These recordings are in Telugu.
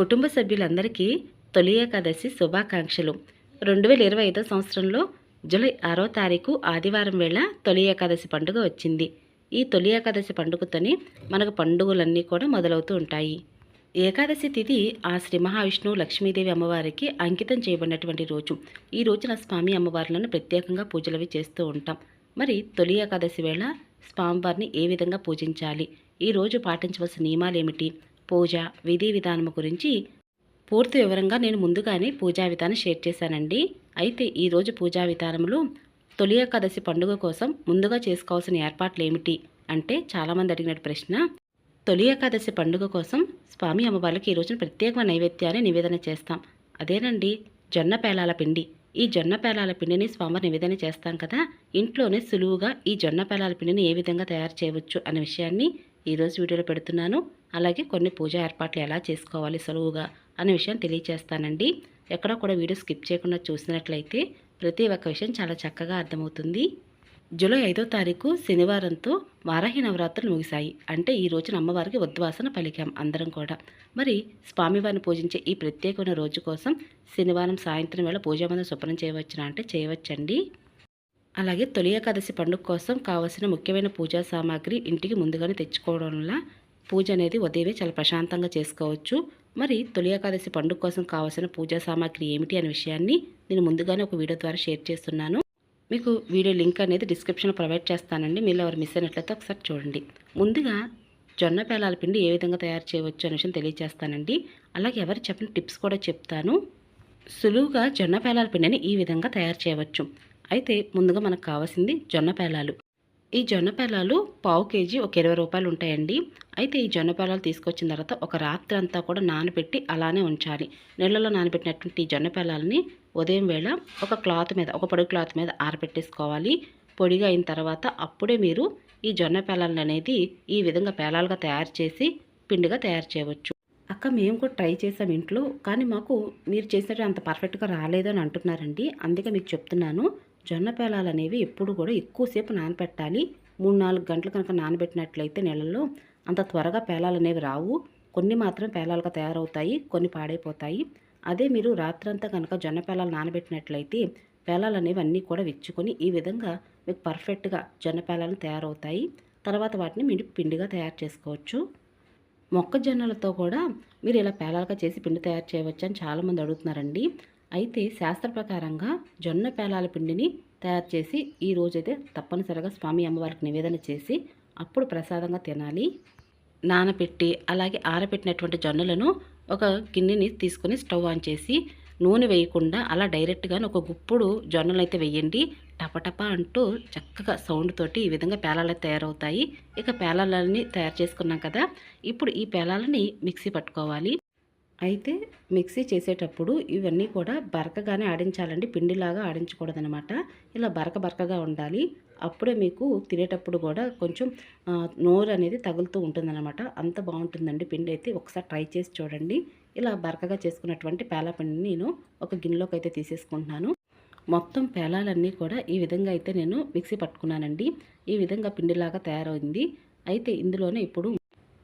కుటుంబ సభ్యులందరికీ తొలి ఏకాదశి శుభాకాంక్షలు. రెండు వేల ఇరవై ఐదో సంవత్సరంలో జూలై ఆరో తారీఖు ఆదివారం వేళ తొలి ఏకాదశి పండుగ వచ్చింది. ఈ తొలి ఏకాదశి పండుగతోనే మనకు పండుగలన్నీ కూడా మొదలవుతూ ఉంటాయి. ఏకాదశి తిథి ఆ శ్రీ మహావిష్ణువు లక్ష్మీదేవి అమ్మవారికి అంకితం చేయబడినటువంటి రోజు. ఈ రోజున స్వామి అమ్మవార్లను ప్రత్యేకంగా పూజలవి చేస్తూ ఉంటాం. మరి తొలి ఏకాదశి వేళ స్వామివారిని ఏ విధంగా పూజించాలి? ఈ రోజు పాటించవలసిన నియమాలు ఏమిటి పూజ విధి విధానము గురించి పూర్తి వివరంగా నేను ముందుగానే పూజా విధానం షేర్ చేశానండి. అయితే ఈరోజు పూజా విధానంలో తొలి ఏకాదశి పండుగ కోసం ముందుగా చేసుకోవాల్సిన ఏర్పాట్లు ఏమిటి అంటే చాలామంది అడిగిన ప్రశ్న తొలి ఏకాదశి పండుగ కోసం స్వామి అమ్మవార్లకి ఈరోజున ప్రత్యేకమైన నైవేద్యాన్ని నివేదన చేస్తాం. అదేనండి జొన్న పేలాల పిండి. ఈ జొన్న పేలాల పిండిని స్వామివారి నివేదన చేస్తాం కదా ఇంట్లోనే సులువుగా ఈ జొన్న పేలాల పిండిని ఏ విధంగా తయారు చేయవచ్చు అనే విషయాన్ని ఈరోజు వీడియోలో పెడుతున్నాను. అలాగే కొన్ని పూజా ఏర్పాట్లు ఎలా చేసుకోవాలి సులువుగా అనే విషయం తెలియచేస్తానండి. ఎక్కడ కూడా వీడియో స్కిప్ చేయకుండా చూసినట్లయితే ప్రతి ఒక్క విషయం చాలా చక్కగా అర్థమవుతుంది. జూలై ఐదో తారీఖు శనివారంతో వారాహి నవరాత్రులు ముగిశాయి. అంటే ఈ రోజున అమ్మవారికి ఉద్వాసన పలికాం అందరం కూడా. మరి స్వామివారిని పూజించే ఈ ప్రత్యేకమైన రోజు కోసం శనివారం సాయంత్రం వేళ పూజామందరం శుభ్రం చేయవచ్చునా అంటే చేయవచ్చండి. అలాగే తొలి ఏకాదశి పండుగ కోసం కావలసిన ముఖ్యమైన పూజా సామాగ్రి ఇంటికి ముందుగానే తెచ్చుకోవడం వల్ల పూజ అనేది ఉదయమే చాలా ప్రశాంతంగా చేసుకోవచ్చు. మరి తొలి ఏకాదశి పండుగ కోసం కావాల్సిన పూజా సామాగ్రి ఏమిటి అనే విషయాన్ని నేను ముందుగానే ఒక వీడియో ద్వారా షేర్ చేస్తున్నాను. మీకు వీడియో లింక్ అనేది డిస్క్రిప్షన్లో ప్రొవైడ్ చేస్తానండి. మీరు ఎవరు మిస్ అయినట్లయితే ఒకసారి చూడండి. ముందుగా జొన్న పేలాల పిండి ఏ విధంగా తయారు చేయవచ్చు అనే విషయం తెలియజేస్తానండి. అలాగే ఎవరు చెప్పిన టిప్స్ కూడా చెప్తాను. సులువుగా జొన్న పేలాల పిండిని ఈ విధంగా తయారు చేయవచ్చు. అయితే ముందుగా మనకు కావాల్సింది జొన్న పేలాలు. ఈ జొన్నపాలాలు పావు కేజీ ఒక ఇరవై రూపాయలు ఉంటాయండి. అయితే ఈ జొన్నపాలాలు తీసుకొచ్చిన తర్వాత ఒక రాత్రి అంతా కూడా నానబెట్టి అలానే ఉంచాలి. నీళ్ళలో నానబెట్టినటువంటి ఈ ఉదయం వేళ ఒక క్లాత్ మీద ఒక పొడి క్లాత్ మీద ఆరబెట్టేసుకోవాలి. పొడిగా అయిన తర్వాత అప్పుడే మీరు ఈ జొన్న అనేది ఈ విధంగా పేలాలుగా తయారు చేసి పిండిగా తయారు చేయవచ్చు. అక్క మేము కూడా ట్రై చేసాం ఇంట్లో కానీ మాకు మీరు చేసినట్టు అంత పర్ఫెక్ట్గా రాలేదు అని అంటున్నారండి. అందుకే మీకు చెప్తున్నాను. జొన్న పేలాలు అనేవి ఎప్పుడు కూడా ఎక్కువసేపు నానబెట్టాలి మూడు నాలుగు గంటలు కనుక నానబెట్టినట్లయితే నెలల్లో అంత త్వరగా పేలాలు అనేవి రావు. కొన్ని మాత్రం పేలాలుగా తయారవుతాయి కొన్ని పాడైపోతాయి. అదే మీరు రాత్రంతా కనుక జొన్న పేలాలు నానబెట్టినట్లయితే పేలాలు అనేవి అన్నీ కూడా విచ్చుకొని ఈ విధంగా మీకు పర్ఫెక్ట్గా జొన్న పేలాలు తయారవుతాయి. తర్వాత వాటిని మీరు పిండిగా తయారు చేసుకోవచ్చు. మొక్కజొన్నలతో కూడా మీరు ఇలా పేలాలుగా చేసి పిండి తయారు చేయవచ్చు అని చాలామంది అడుగుతున్నారండి. అయితే శాస్త్ర ప్రకారంగా జొన్న పేలాల పిండిని తయారు చేసి ఈ రోజైతే తప్పనిసరిగా స్వామి అమ్మవారికి నివేదన చేసి అప్పుడు ప్రసాదంగా తినాలి. నానబెట్టి అలాగే ఆరబెట్టినటువంటి జొన్నలను ఒక గిన్నెని తీసుకొని స్టవ్ ఆన్ చేసి నూనె వేయకుండా అలా డైరెక్ట్గా ఒక గుప్పుడు జొన్నలు అయితే వేయండి. టపటప అంటూ చక్కగా సౌండ్ తోటి ఈ విధంగా పేలాలు తయారవుతాయి. ఇక పేలాలని తయారు చేసుకున్నాం కదా ఇప్పుడు ఈ పేలాలని మిక్సీ పట్టుకోవాలి. అయితే మిక్సీ చేసేటప్పుడు ఇవన్నీ కూడా బరకగానే ఆడించాలండి. పిండిలాగా ఆడించకూడదనమాట ఇలా బరక బరకగా ఉండాలి. అప్పుడే మీకు తినేటప్పుడు కూడా కొంచెం నోరు అనేది తగులుతూ ఉంటుందన్నమాట. అంత బాగుంటుందండి పిండి అయితే. ఒకసారి ట్రై చేసి చూడండి. ఇలా బరకగా చేసుకున్నటువంటి పేల పిండిని నేను ఒక గిన్నెలోకి అయితే తీసేసుకుంటున్నాను. మొత్తం పేలాలన్నీ కూడా ఈ విధంగా అయితే నేను మిక్సీ పట్టుకున్నానండి. ఈ విధంగా పిండిలాగా తయారైంది. అయితే ఇందులోనే ఇప్పుడు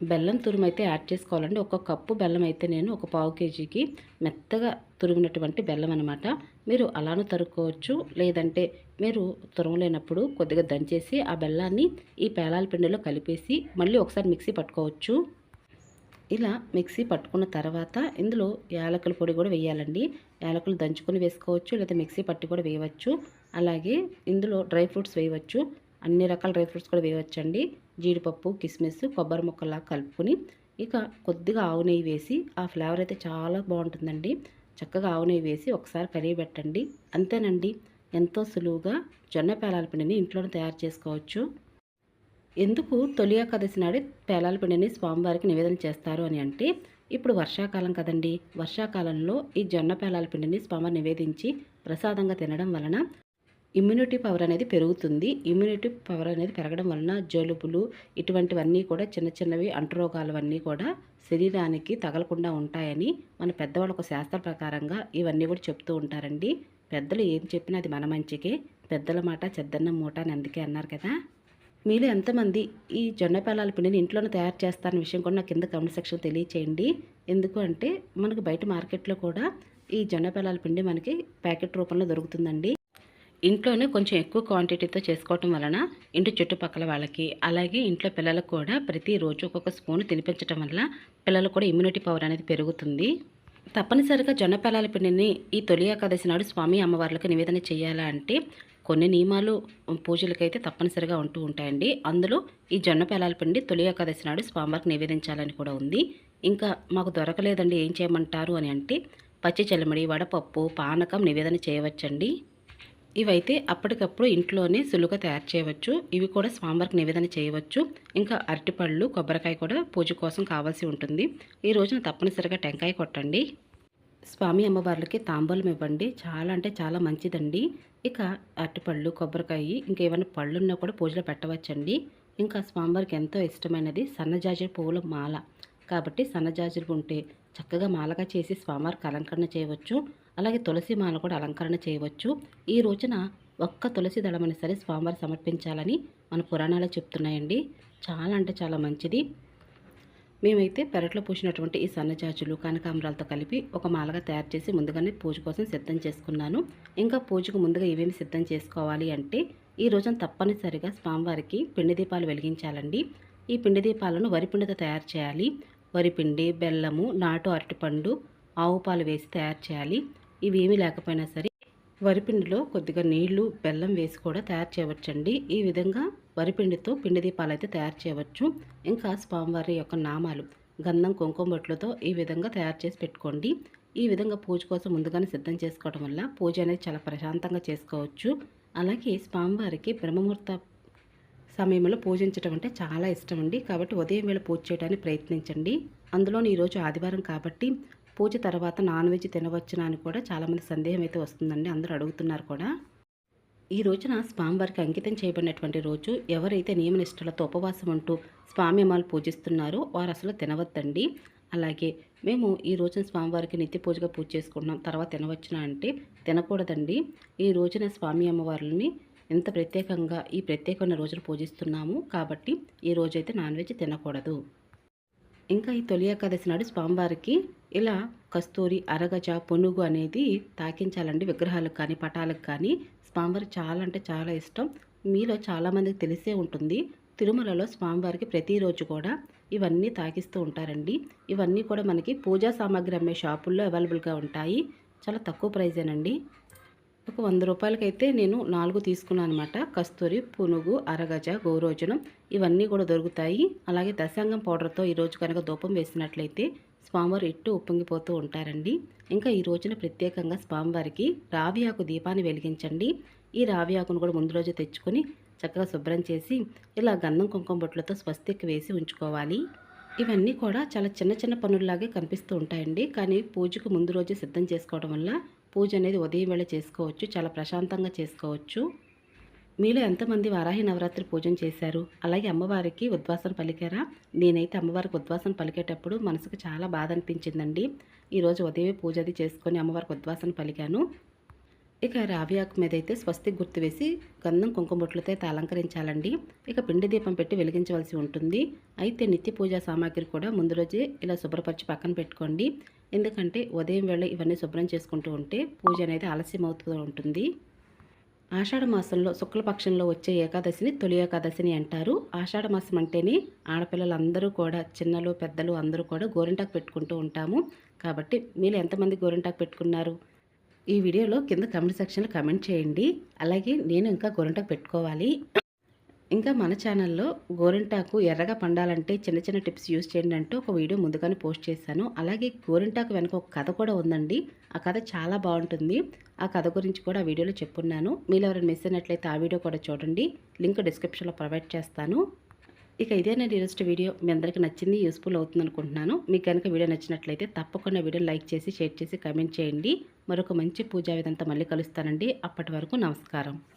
బెల్లం తురుము అయితే యాడ్ చేసుకోవాలండి. ఒక కప్పు బెల్లం అయితే నేను ఒక పావు కేజీకి మెత్తగా తురిమినటువంటి బెల్లం అనమాట మీరు అలాను తరుక్కోవచ్చు. లేదంటే మీరు తురమలేనప్పుడు కొద్దిగా దంచేసి ఆ బెల్లాన్ని ఈ పేలాల పిండిలో కలిపేసి మళ్ళీ ఒకసారి మిక్సీ పట్టుకోవచ్చు. ఇలా మిక్సీ పట్టుకున్న తర్వాత ఇందులో యాలకుల పొడి కూడా వేయాలండి. యాలకులు దంచుకొని వేసుకోవచ్చు లేదా మిక్సీ పట్టి కూడా వేయవచ్చు. అలాగే ఇందులో డ్రై ఫ్రూట్స్ వేయవచ్చు. అన్ని రకాల డ్రై ఫ్రూట్స్ కూడా వేయవచ్చండి. జీడిపప్పు కిస్మిస్ కొబ్బరి ముక్కలా కలుపుకొని ఇక కొద్దిగా ఆవు నెయ్యి వేసి ఆ ఫ్లేవర్ అయితే చాలా బాగుంటుందండి. చక్కగా ఆవు నెయ్యి వేసి ఒకసారి కలిగి పెట్టండి అంతేనండి. ఎంతో సులువుగా జొన్న పేలాల పిండిని ఇంట్లోనే తయారు చేసుకోవచ్చు. ఎందుకు తొలి ఏకాదశి నాడు పేలాల పిండిని స్వామివారికి నివేదన చేస్తారు అని అంటే ఇప్పుడు వర్షాకాలం కదండి. వర్షాకాలంలో ఈ జొన్న పేలాల పిండిని స్వామి నివేదించి ప్రసాదంగా తినడం వలన ఇమ్యూనిటీ పవర్ అనేది పెరుగుతుంది. ఇమ్యూనిటీ పవర్ అనేది పెరగడం వలన జలుబులు ఇటువంటివన్నీ కూడా చిన్న చిన్నవి అంటురోగాలవన్నీ కూడా శరీరానికి తగలకుండా ఉంటాయని మన పెద్దవాళ్ళ ఒక శాస్త్ర ప్రకారంగా ఇవన్నీ కూడా చెప్తూ ఉంటారండి. పెద్దలు ఏం చెప్పినా అది మన మంచికే. పెద్దల మాట చెద్దన్న మూట అని అందుకే అన్నారు కదా. మీలో ఎంతమంది ఈ జొన్న పేలాల పిండిని ఇంట్లోనే తయారు చేస్తారన్న విషయం కూడా నాకు కింద కమెంట్ సెక్షన్ తెలియచేయండి. ఎందుకు అంటే మనకు బయట మార్కెట్లో కూడా ఈ జొన్న పేలాల పిండి మనకి ప్యాకెట్ రూపంలో దొరుకుతుందండి. ఇంట్లోనే కొంచెం ఎక్కువ క్వాంటిటీతో చేసుకోవటం వలన ఇంటి చుట్టుపక్కల వాళ్ళకి అలాగే ఇంట్లో పిల్లలకు కూడా ప్రతిరోజు ఒక్కొక్క స్పూన్ తినిపించడం వల్ల పిల్లలకు కూడా ఇమ్యూనిటీ పవర్ అనేది పెరుగుతుంది. తప్పనిసరిగా జొన్న పిల్లల పిండిని ఈ తొలి ఏకాదశి నాడు స్వామి అమ్మవార్లకు నివేదన చేయాలా అంటే కొన్ని నియమాలు పూజలకైతే తప్పనిసరిగా ఉంటూ ఉంటాయండి. అందులో ఈ జొన్న పేలాల పిండి తొలి ఏకాదశి నాడు స్వామివారికి నివేదించాలని కూడా ఉంది. ఇంకా మాకు దొరకలేదండి ఏం చేయమంటారు అని అంటే పచ్చి చల్లమడి వడపప్పు పానకం నివేదన చేయవచ్చండి. ఇవైతే అప్పటికప్పుడు ఇంట్లోనే సులువుగా తయారు చేయవచ్చు. ఇవి కూడా స్వామివారికి నివేదన చేయవచ్చు. ఇంకా అరటిపళ్ళు కొబ్బరికాయ కూడా పూజ కోసం కావాల్సి ఉంటుంది. ఈ రోజున తప్పనిసరిగా టెంకాయ కొట్టండి. స్వామి అమ్మవార్లకి తాంబూలం ఇవ్వండి. చాలా అంటే చాలా మంచిదండి. ఇక అరటిపళ్ళు కొబ్బరికాయ ఇంకేమైనా పళ్ళు ఉన్నా కూడా పూజలో పెట్టవచ్చండి. ఇంకా స్వామివారికి ఎంతో ఇష్టమైనది సన్నజాజి పువ్వుల మాల. కాబట్టి సన్నజాజులు ఉంటే చక్కగా మాలగా చేసి స్వామివారికి అలంకరణ చేయవచ్చు. అలాగే తులసి మాల కూడా అలంకరణ చేయవచ్చు. ఈ రోజున ఒక్క తులసి దళమని సరే స్వామివారు సమర్పించాలని మన పురాణాలు చెప్తున్నాయండి. చాలా అంటే చాలా మంచిది. మేమైతే పెరట్లో పూసినటువంటి ఈ సన్నజాజులు కనకాంబరాలతో కలిపి ఒక మాలగా తయారు చేసి ముందుగానే పూజ కోసం సిద్ధం చేసుకున్నాను. ఇంకా పూజకు ముందుగా ఏమేమి సిద్ధం చేసుకోవాలి అంటే ఈ రోజున తప్పనిసరిగా స్వామివారికి పిండి దీపాలు వెలిగించాలండి. ఈ పిండి దీపాలను వరిపిండితో తయారు చేయాలి. వరిపిండి బెల్లము నాటు అరటిపండు ఆవు పాలు వేసి తయారు చేయాలి. ఇవేమీ లేకపోయినా సరే వరిపిండిలో కొద్దిగా నీళ్ళు బెల్లం వేసి కూడా తయారు చేయవచ్చండి. ఈ విధంగా వరిపిండితో పిండి దీపాలు అయితే తయారు చేయవచ్చు. ఇంకా స్వామివారి యొక్క నామాలు గంధం కుంకుమ బొట్లతో ఈ విధంగా తయారు చేసి పెట్టుకోండి. ఈ విధంగా పూజ కోసం ముందుగానే సిద్ధం చేసుకోవడం వల్ల పూజ అనేది చాలా ప్రశాంతంగా చేసుకోవచ్చు. అలాగే స్వామివారికి బ్రహ్మముహూర్త సమయంలో పూజించడం అంటే చాలా ఇష్టం అండి. కాబట్టి ఉదయం వేళ పూజ చేయడానికి ప్రయత్నించండి. అందులోని ఈరోజు ఆదివారం కాబట్టి పూజ తర్వాత నాన్ వెజ్ తినవచ్చునా అని కూడా చాలామంది సందేహం అయితే వస్తుందండి. అందరూ అడుగుతున్నారు కూడా. ఈ రోజున స్వామివారికి అంకితం చేయబడినటువంటి రోజు ఎవరైతే నియమనిష్టలతో ఉపవాసం ఉంటూ స్వామి అమ్మాలు పూజిస్తున్నారో వారు అసలు తినవద్దండి. అలాగే మేము ఈ రోజున స్వామివారికి నిత్య పూజగా పూజ చేసుకుంటున్నాం. తర్వాత తినవచ్చునా అంటే తినకూడదండి. ఈ రోజున స్వామి అమ్మవార్లని ఎంత ప్రత్యేకంగా ఈ ప్రత్యేకమైన రోజులు పూజిస్తున్నాము కాబట్టి ఈ రోజైతే నాన్ వెజ్ తినకూడదు. ఇంకా ఈ తొలి ఏకాదశి నాడు స్వామివారికి ఇలా కస్తూరి అరగజ పొనుగు అనేది తాకించాలండి విగ్రహాలకు కానీ పటాలకు కానీ. స్వామివారికి చాలా అంటే చాలా ఇష్టం. మీలో చాలామందికి తెలిసే ఉంటుంది. తిరుమలలో స్వామివారికి ప్రతిరోజు కూడా ఇవన్నీ తాకిస్తూ ఉంటారండి. ఇవన్నీ కూడా మనకి పూజా సామాగ్రి అమ్మే షాపుల్లో అవైలబుల్గా ఉంటాయి. చాలా తక్కువ ప్రైజేనండి. ఒక వంద రూపాయలకైతే నేను నాలుగు తీసుకున్నాను అనమాట కస్తూరి పునుగు అరగజ గోరోజనం ఇవన్నీ కూడా దొరుకుతాయి. అలాగే దశాంగం పౌడర్తో ఈరోజు కనుక దూపం వేసినట్లయితే స్వామివారు ఇట్టు ఉప్పొంగిపోతూ ఉంటారండి. ఇంకా ఈ రోజున ప్రత్యేకంగా స్వామివారికి రావి ఆకు దీపాన్ని వెలిగించండి. ఈ రావి ఆకును కూడా ముందు రోజు తెచ్చుకొని చక్కగా శుభ్రం చేసి ఇలా గంధం కుంకుమ బొట్లతో స్వస్తికి వేసి ఉంచుకోవాలి. ఇవన్నీ కూడా చాలా చిన్న చిన్న పనుల్లాగే కనిపిస్తూ ఉంటాయండి. కానీ పూజకు ముందు రోజు సిద్ధం చేసుకోవడం వల్ల పూజ అనేది ఉదయం వేళ చేసుకోవచ్చు చాలా ప్రశాంతంగా చేసుకోవచ్చు. మీలో ఎంతమంది వారాహి నవరాత్రి పూజన చేశారు? అలాగే అమ్మవారికి ఉద్వాసన పలికారా? నేనైతే అమ్మవారికి ఉద్వాసన పలికేటప్పుడు మనసుకు చాలా బాధ అనిపించిందండి. ఈరోజు ఉదయమే పూజ అది చేసుకొని అమ్మవారికి ఉద్వాసన పలికాను. ఇక రావి ఆకు మీద అయితే స్వస్తి గుర్తు వేసి గంధం కుంకుమొట్లతో అయితే అలంకరించాలండి. ఇక పిండి దీపం పెట్టి వెలిగించవలసి ఉంటుంది. అయితే నిత్య పూజా సామాగ్రి కూడా ముందు రోజే ఇలా శుభ్రపరిచి పక్కన పెట్టుకోండి. ఎందుకంటే ఉదయం వేళ ఇవన్నీ శుభ్రం చేసుకుంటూ ఉంటే పూజ అనేది ఆలస్యం అవుతూ ఉంటుంది. ఆషాఢ మాసంలో శుక్లపక్షంలో వచ్చే ఏకాదశిని తొలి ఏకాదశిని అంటారు. ఆషాఢ మాసం అంటేనే ఆడపిల్లలందరూ కూడా చిన్నలు పెద్దలు అందరూ కూడా గోరింటాకు పెట్టుకుంటూ ఉంటాము. కాబట్టి మీరు ఎంతమంది గోరింటాకు పెట్టుకున్నారు? ఈ వీడియోలో కింద కమెంట్ సెక్షన్లో కమెంట్ చేయండి. అలాగే నేను ఇంకా గోరింటాకు పెట్టుకోవాలి. ఇంకా మన ఛానల్లో గోరింటాకు ఎర్రగా పండాలంటే చిన్న చిన్న టిప్స్ యూస్ చేయండి అంటూ ఒక వీడియో ముందుగానే పోస్ట్ చేశాను. అలాగే గోరింటాకు వెనక ఒక కథ కూడా ఉందండి. ఆ కథ చాలా బాగుంటుంది. ఆ కథ గురించి కూడా ఆ వీడియోలో చెప్పున్నాను. మీరు ఎవరైనా మిస్ అయినట్లయితే ఆ వీడియో కూడా చూడండి. లింక్ డిస్క్రిప్షన్లో ప్రొవైడ్ చేస్తాను. ఇక ఇదే నేను ఈరోజు వీడియో. మీ అందరికీ నచ్చింది యూస్ఫుల్ అవుతుంది అనుకుంటున్నాను. మీకు కనుక వీడియో నచ్చినట్లయితే తప్పకుండా వీడియో లైక్ చేసి షేర్ చేసి కమెంట్ చేయండి. మరొక మంచి పూజా విధంతా మళ్ళీ కలుస్తానండి. అప్పటి వరకు నమస్కారం.